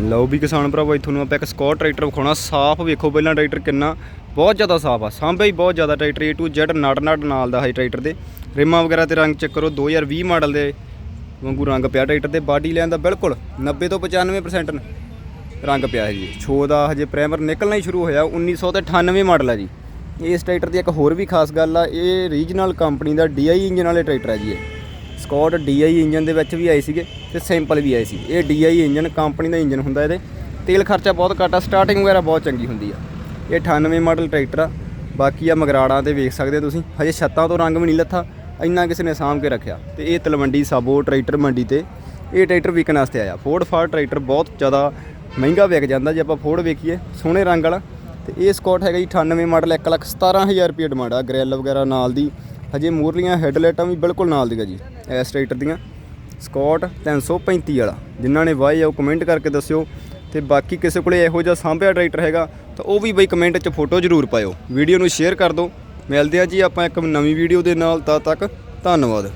ਲਓ ਵੀ ਕਿਸਾਨ ਭਰਾਵੋ, ਇੱਥੋਂ ਨੂੰ ਆਪਾਂ ਇੱਕ ਸਕੌਟ ਟਰੈਕਟਰ ਵਿਖਾਉਣਾ। ਸਾਫ਼ ਵੇਖੋ ਪਹਿਲਾਂ ਟਰੈਕਟਰ ਕਿੰਨਾ, ਬਹੁਤ ਜ਼ਿਆਦਾ ਸਾਫ਼ ਆ। ਸਾਂਭਿਆ ਹੀ ਬਹੁਤ ਜ਼ਿਆਦਾ tractor A to Z, nut nut ਨਾਲ ਦਾ ਹੈ ਟਰੈਕਟਰ ਦੇ। ਰਿਮਾਂ ਵਗੈਰਾ ਤੇ ਰੰਗ ਚੈੱਕ ਕਰੋ 2020 ਮਾਡਲ ਦੇ ਵਾਂਗੂ ਰੰਗ ਪਿਆ ਟਰੈਕਟਰ ਤੇ। ਬਾਡੀ ਲੈਣ ਦਾ ਬਿਲਕੁਲ 90 ਤੋਂ 95% ਰੰਗ ਪਿਆ ਹੈ ਜੀ। ਛੋ ਦਾ ਹਜੇ ਪ੍ਰਾਈਮਰ ਨਿਕਲਣਾ ਹੀ ਸ਼ੁਰੂ ਹੋਇਆ 1998 ਮਾਡਲ ਹੈ ਜੀ। ਇਸ ਟਰੈਕਟਰ ਦੀ ਇੱਕ ਹੋਰ ਵੀ ਖਾਸ ਗੱਲ ਆ, ਇਹ ਰੀਜਨਲ ਕੰਪਨੀ ਦਾ DI ਇੰਜਨ ਵਾਲੇ ਟਰੈਕਟਰ ਹੈ ਜੀ ਇਹ। ਸਕਾਟ DI ਇੰਜਨ ਦੇ ਵਿੱਚ ਵੀ ਆਏ ਸੀਗੇ ਤੇ ਸਿੰਪਲ ਵੀ ਆਏ ਸੀ। ਇਹ DI ਇੰਜਨ ਕੰਪਨੀ ਦਾ ਇੰਜਨ ਹੁੰਦਾ ਇਹਦੇ। ਤੇਲ ਖਰਚਾ ਬਹੁਤ ਘੱਟ ਆ ਸਟਾਰਟਿੰਗ ਵਗੈਰਾ ਬਹੁਤ ਚੰਗੀ ਹੁੰਦੀ ਆ। ਇਹ 98 ਮਾਡਲ ਟਰੈਕਟਰ ਆ, ਬਾਕੀ ਆ ਮਗਰਾੜਾਂ ਤੇ ਵੇਖ ਸਕਦੇ ਹੋ ਤੁਸੀਂ। ਹਜੇ ਛੱਤਾਂ ਤੋਂ ਰੰਗ ਵੀ ਨਹੀਂ ਲੱਥਾ, ਇੰਨਾ ਕਿਸੇ ਨੇ ਸਾਂਭ ਕੇ ਰੱਖਿਆ। ਤੇ ਇਹ ਤਲਵੰਡੀ ਸਾਬੋ ਟਰੈਕਟਰ ਮੰਡੀ ਤੇ ਇਹ ਟਰੈਕਟਰ ਵਿਕਣ ਵਾਸਤੇ ਆਇਆ। ਫੋਰਡ ਫਾਰ ਟਰੈਕਟਰ ਬਹੁਤ ਜ਼ਿਆਦਾ ਮਹਿੰਗਾ ਵਿਕ ਜਾਂਦਾ ਜੇ ਆਪਾਂ ਫੋਰਡ ਵੇਖੀਏ, ਸੋਹਣੇ ਰੰਗ ਵਾਲਾ। ਤੇ ਇਹ ਸਕਾਟ ਹੈਗਾ ਜੀ 98 ਮਾਡਲ 117000 ਰੁਪਏ ਡਿਮਾਂਡ ਆ ਗ੍ਰਿਲ ਵਗੈਰਾ ਨਾਲ ਦੀ। ਹਜੇ ਮੂਰਲੀਆਂ ਹੈਡਲਾਈਟਾਂ ਵੀ ਬਿਲਕੁਲ ਨਾਲ ਦੀਆਂ ਜੀ, ਇਸ ਟਰੈਕਟਰ ਦੀਆਂ। ਸਕਾਟ 335 ਵਾਲਾ। ਜਿਨ੍ਹਾਂ ਨੇ ਵਾਈ ਆ ਉਹ ਕਮੈਂਟ ਕਰਕੇ ਦੱਸਿਓ। ਤੇ ਬਾਕੀ ਕਿਸੇ ਕੋਲੇ ਇਹੋ ਜਿਹਾ ਸਾਂਭਿਆ ਟਰੈਕਟਰ ਹੈਗਾ, ਤਾਂ ਉਹ ਵੀ ਬਈ ਕਮੈਂਟ 'ਚ ਫੋਟੋ ਜ਼ਰੂਰ ਪਾਇਓ। ਵੀਡੀਓ ਨੂੰ ਸ਼ੇਅਰ ਕਰ ਦਿਓ। ਮਿਲਦੇ ਆ ਜੀ ਆਪਾਂ ਇੱਕ ਨਵੀਂ ਵੀਡੀਓ ਦੇ ਨਾਲ, ਤਦ ਤੱਕ ਧੰਨਵਾਦ।